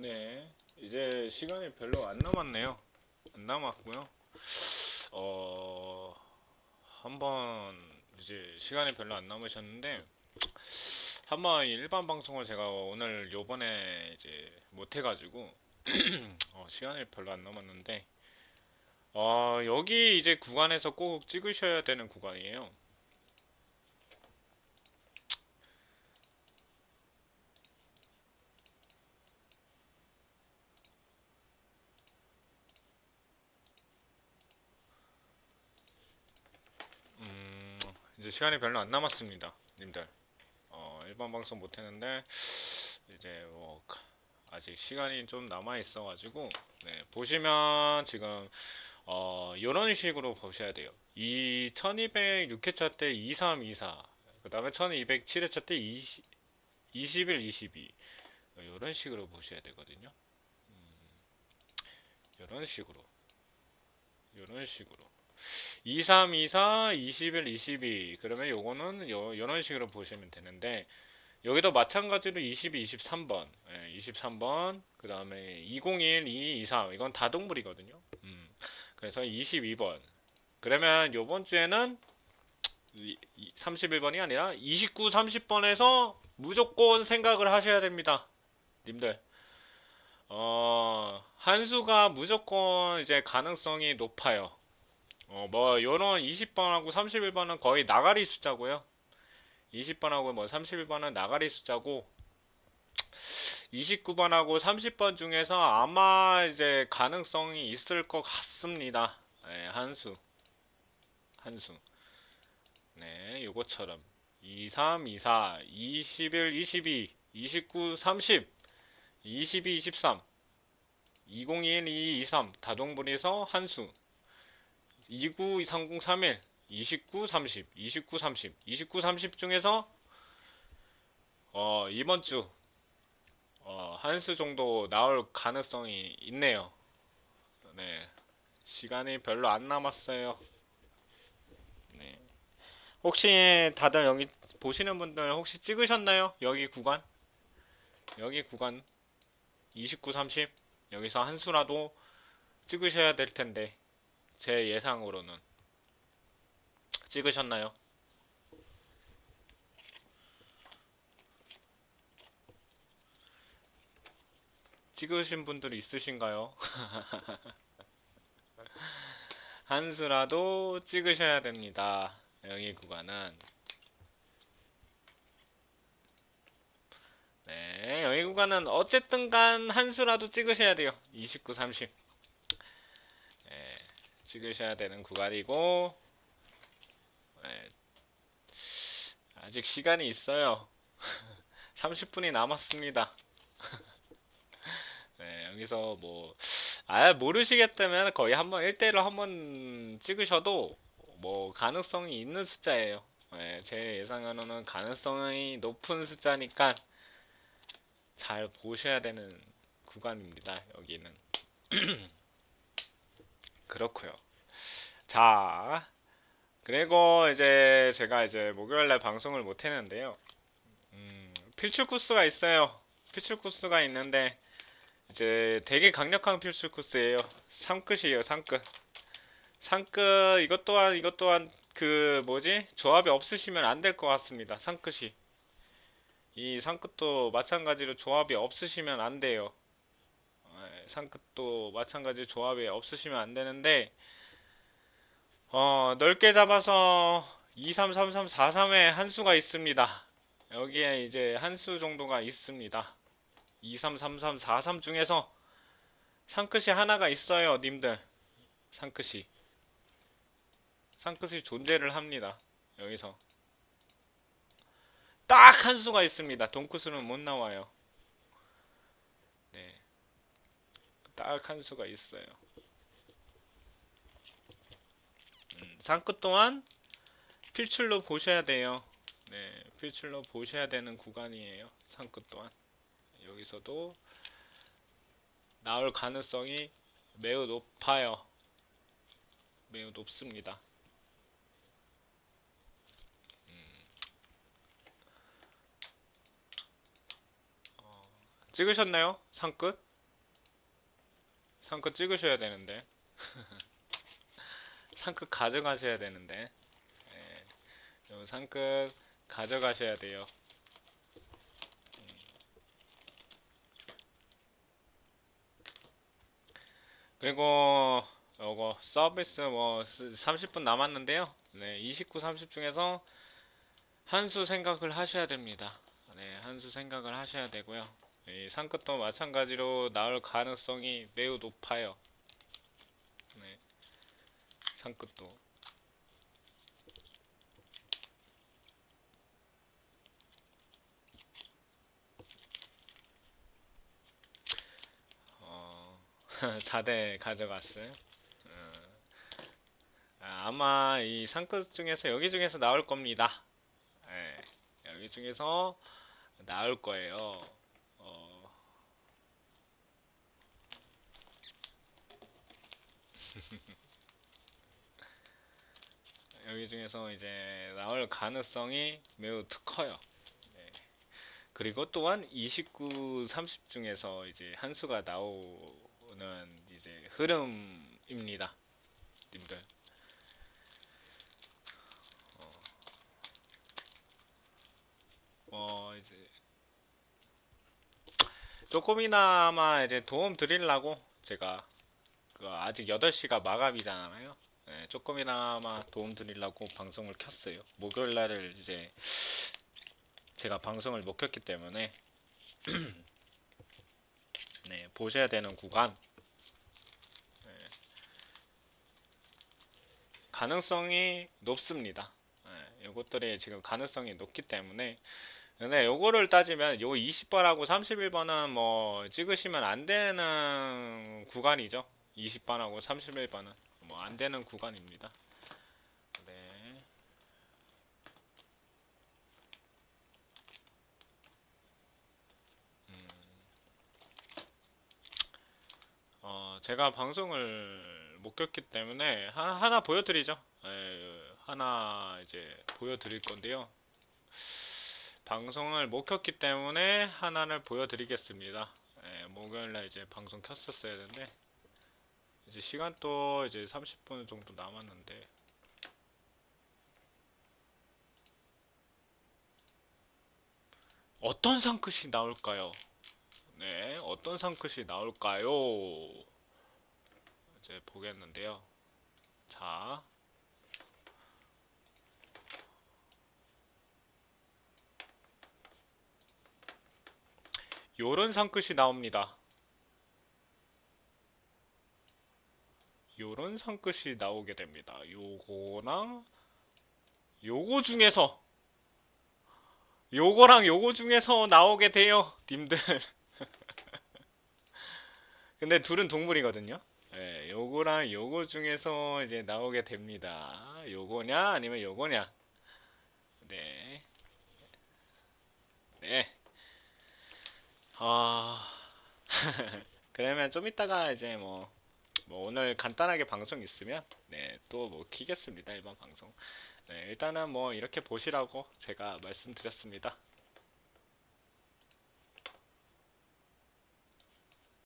네, 이제 시간이 별로 안 남았네요. 안 남았고요. 어, 한번 이제 시간이 별로 안 남으셨는데 한번 일반 방송을 제가 오늘 요번에 이제 못 해가지고 어, 시간이 별로 안 남았는데 어, 여기 이제 구간에서 꼭 찍으셔야 되는 구간이에요. 음, 이제 시간이 별로 안 남았습니다, 님들. 어, 일반 방송 못 했는데 이제 뭐 가- 아직 시간이 좀 남아 있어 가지고 네, 보시면 지금 어, 이런 식으로 보셔야 돼요. 이 1200 6회차 때 2324, 그 다음에 1200 7회차 때 20, 21 22 이런 식으로 보셔야 되거든요. 이런 식으로, 이런 식으로. 23, 24, 21, 22 그러면 요거는 요, 요런 식으로 보시면 되는데 여기도 마찬가지로 22, 23번. 예, 23번 그 다음에 201, 2, 23 이건 다 동물이거든요. 음, 그래서 22번. 그러면 요번 주에는 31번이 아니라 29, 30번에서 무조건 생각을 하셔야 됩니다 님들. 어, 한수가 무조건 이제 가능성이 높아요 어, 뭐, 요런 20번하고 31번은 거의 나가리 숫자고요. 20번하고 뭐 31번은 나가리 숫자고, 29번하고 30번 중에서 아마 이제 가능성이 있을 것 같습니다. 네, 한수. 한수. 네, 요거처럼. 23, 24, 21, 22, 29, 30, 22, 23, 2021, 2, 23, 다동분에서 한수. 29, 30, 31, 29, 30, 29, 30, 29, 30 중에서 어, 이번 주 어, 한 수 정도 나올 가능성이 있네요. 네. 시간이 별로 안 남았어요. 네. 혹시 다들 여기 보시는 분들 혹시 찍으셨나요? 여기 구간? 여기 구간 29, 30 여기서 한 수라도 찍으셔야 될 텐데 제 예상으로는 찍으셨나요? 찍으신 분들 있으신가요? 한 수라도 찍으셔야 됩니다. 여기 구간은 네, 여기 구간은 어쨌든 간 한 수라도 찍으셔야 돼요. 29, 30 네, 찍으셔야 되는 구간이고 네, 아직 시간이 있어요. 30분이 남았습니다. 네, 여기서 뭐, 아, 모르시겠다면 거의 한번 1대1로 한번 찍으셔도 뭐 가능성이 있는 숫자예요. 네, 제 예상으로는 가능성이 높은 숫자니까 잘 보셔야 되는 구간입니다. 여기는. 그렇고요. 자, 그리고 이제 제가 이제 목요일날 방송을 못 했는데요. 음, 필출 코스가 있어요. 필출 코스가 있는데 이제 되게 강력한 필출 코스예요. 3끝이에요, 3끝. 3끝 이것 또한 이것 또한 그 뭐지? 조합이 없으시면 안 될 것 같습니다. 3끝이. 이 3끝도 마찬가지로 조합이 없으시면 안 돼요. 예, 3끝도 마찬가지로 조합이 없으시면 안 되는데 어, 넓게 잡아서 2, 3, 3, 3, 4, 3에 한 수가 있습니다. 여기에 이제 한 수 정도가 있습니다. 2, 3, 3, 3, 4, 3 중에서 상끝이 하나가 있어요, 님들. 상끝이. 상끝이 존재를 합니다. 여기서. 딱 한 수가 있습니다. 동크스는 못 나와요. 네. 딱 한 수가 있어요. 음, 상끝 또한 필출로 보셔야 돼요. 네, 필출로 보셔야 되는 구간이에요. 상끝 또한. 여기서도 나올 가능성이 매우 높아요. 매우 높습니다. 음. 어, 찍으셨나요? 상끝? 상크 찍으셔야 되는데. 상크 가져가셔야 되는데. 예. 요 상크 가져가셔야 돼요. 음. 그리고 요거 서비스 뭐 30분 남았는데요. 네, 29, 30 중에서 한수 생각을 하셔야 됩니다. 네, 한수 생각을 하셔야 되고요. 이 상끝도 마찬가지로 나올 가능성이 매우 높아요. 네, 상끝도. 어, 4대 가져갔어요. 어, 아, 아마 이 상끝 중에서 여기 중에서 나올 겁니다. 예, 여기 중에서 나올 거예요. 어, 여기 중에서 이제 나올 가능성이 매우 커요. 네. 그리고 또한 29, 30 중에서 이제 한 수가 나오는 이제 흐름입니다. 님들. 어 이제 조금이나마 이제 도움 드리려고 제가 그 아직 8시가 마감이잖아요. 네, 조금이나마 도움 드리려고 방송을 켰어요. 목요일 날을 이제 제가 방송을 못 켰기 때문에 네, 보셔야 되는 구간 네, 가능성이 높습니다. 네, 이것들이 지금 가능성이 높기 때문에 근데 요거를 따지면 요 20번하고 31번은 뭐 찍으시면 안 되는 구간이죠. 20번하고 31번은 뭐 안 되는 구간입니다. 네. 음. 어, 제가 방송을 못 켰기 때문에 하, 하나 보여드리죠. 예, 하나 이제 보여드릴 건데요. 방송을 못 켰기 때문에 하나를 보여드리겠습니다. 예, 목요일날 이제 방송 켰었어야 되는데 이제 시간 또 이제 30분 정도 남았는데 어떤 상끝이 나올까요? 네, 어떤 상끝이 나올까요? 이제 보겠는데요. 자, 요런 상끝이 나옵니다. 요런 상끝이 나오게 됩니다. 요거랑 요거 중에서 요거랑 요거 중에서 나오게 돼요, 님들. 근데 둘은 동물이거든요. 예, 요거랑 요거 중에서 이제 나오게 됩니다. 요거냐 아니면 요거냐. 네. 네. 아, 그러면 좀 이따가 이제 뭐, 뭐 오늘 간단하게 방송 있으면 네, 또 뭐 키겠습니다. 일반 방송. 네, 일단은 뭐 이렇게 보시라고 제가 말씀드렸습니다.